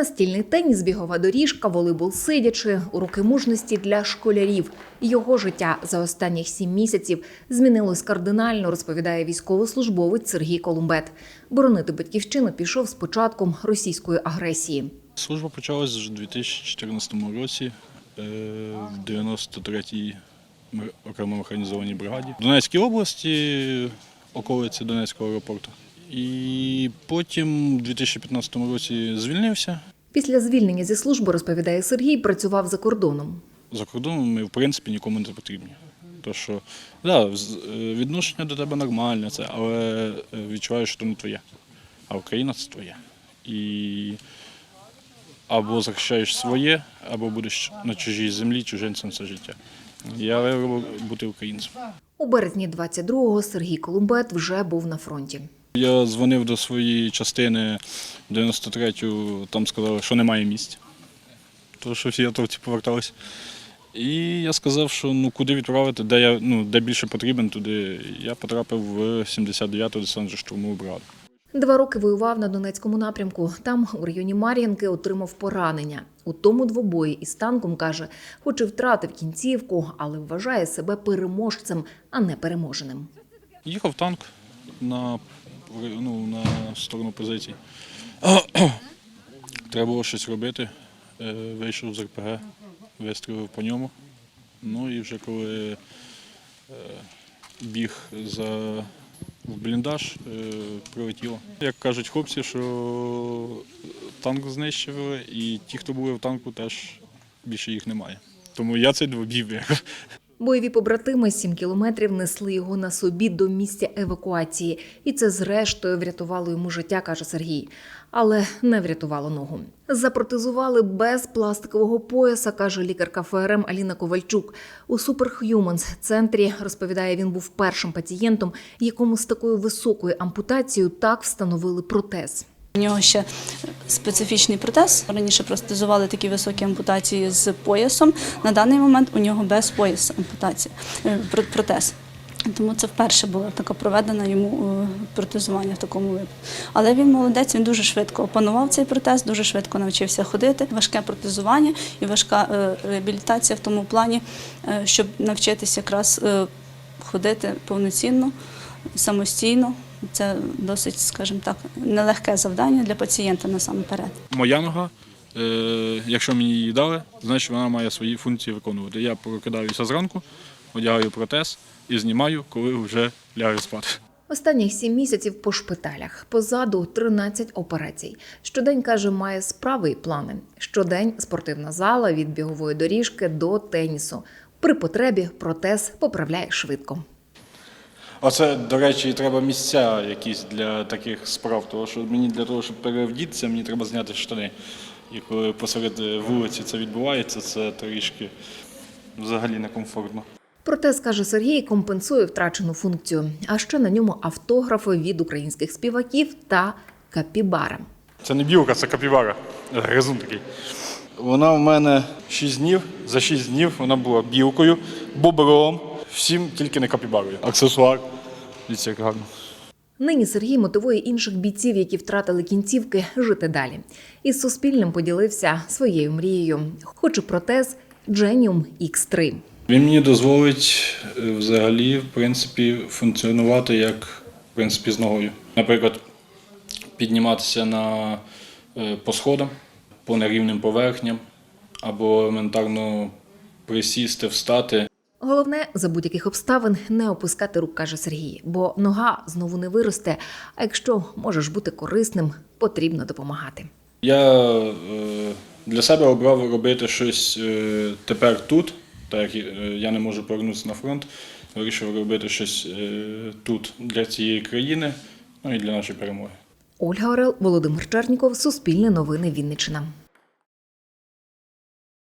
Настільний теніс, бігова доріжка, волейбол сидячи, уроки мужності для школярів. Його життя за останніх сім місяців змінилось кардинально, розповідає військовослужбовець Сергій Колумбет. Боронити батьківщину пішов з початком російської агресії. Служба почалась вже у 2014 році е, в 93-й мер- окремо механізованій бригаді в Донецькій області, околиці Донецького аеропорту. І потім у 2015 році звільнився. Після звільнення зі служби, розповідає Сергій, працював за кордоном. За кордоном ми, в принципі, нікому не потрібні. То що, да, е, відношення до тебе нормальне, це, але е, відчуваєш, що то не твоє. А Україна це твоє. І або захищаєш своє, або будеш на чужій землі чужинцем все життя. Я вибрав бути українцем. У березні 22-го Сергій Колумбет вже був на фронті. Я дзвонив до своєї частини 93-ю, там сказали, що немає місць. Тому що всі атовці поверталися. І я сказав, що ну куди відправити, де я ну де більше потрібен, туди я потрапив в 79-ту десантно штурмову бригаду. Два роки воював на Донецькому напрямку. Там, у районі Мар'їнки, отримав поранення. У тому двобої із танком каже, хоч і втратив кінцівку, але вважає себе переможцем, а не переможеним. Їхав танк на, ну, на сторону позицій. Треба було щось робити. Е, Вийшов з РПГ, вистрілив по ньому. Ну і вже коли е, біг за в бліндаж, е, прилетіло. Як кажуть хлопці, що танк знищили, і ті, хто були в танку, теж більше їх немає. Тому я цей двобій виграв. Бойові побратими сім кілометрів несли його на собі до місця евакуації, і це зрештою врятувало йому життя, каже Сергій. Але не врятувало ногу. Запротезували без пластикового пояса, каже лікарка ФРМ Аліна Ковальчук. У Superhumans центрі розповідає, він був першим пацієнтом, якому з такою високою ампутацією так встановили протез. У нього ще специфічний протез. Раніше простезували такі високі ампутації з поясом. На даний момент у нього без пояса ампутація, е, про- протез. Тому це вперше було таке проведено йому е, протезування в такому випадку. Але він молодець, він дуже швидко опанував цей протез, дуже швидко навчився ходити. Важке протезування і важка е, реабілітація в тому плані, щоб навчитися якраз ходити повноцінно, самостійно. Це досить, скажімо так, нелегке завдання для пацієнта насамперед. Моя нога, е, якщо мені її дали, значить вона має свої функції виконувати. Я прокидаюся зранку, одягаю протез і знімаю, коли вже ляже спати. Останніх сім місяців по шпиталях. Позаду 13 операцій. Щодень каже, має справи і плани. Щодень спортивна зала від бігової доріжки до тенісу. При потребі протез поправляє швидко. Оце, до речі, треба місця якісь для таких справ, тому що мені для того, щоб перевдітися, мені треба зняти штани. І коли посеред вулиці це відбувається, це трішки взагалі некомфортно. Протез, каже Сергій, компенсує втрачену функцію. А ще на ньому автографи від українських співаків та капібара. Це не білка, це капівара. Гризун такий. Вона в мене 6 днів. За 6 днів вона була білкою, бобром, всім тільки не капібарою. Аксесуар. Дивіться, як гарно. Нині Сергій мотивує інших бійців, які втратили кінцівки, жити далі. Із Суспільним поділився своєю мрією. Хоче протез Genium X3. Він мені дозволить е, взагалі, в принципі, функціонувати як в принципі, з ногою. Наприклад, підніматися на, е, по сходам, по нерівним поверхням, або елементарно присісти, встати. Головне за будь-яких обставин не опускати рук, каже Сергій, бо нога знову не виросте. А якщо можеш бути корисним, потрібно допомагати. Я е, для себе обрав робити щось е, тепер тут, так як е, я не можу повернутися на фронт. Вирішив робити щось тут для цієї країни, ну і для нашої перемоги. Ольга Орел, Володимир Черніков, Суспільне новини Вінниччина.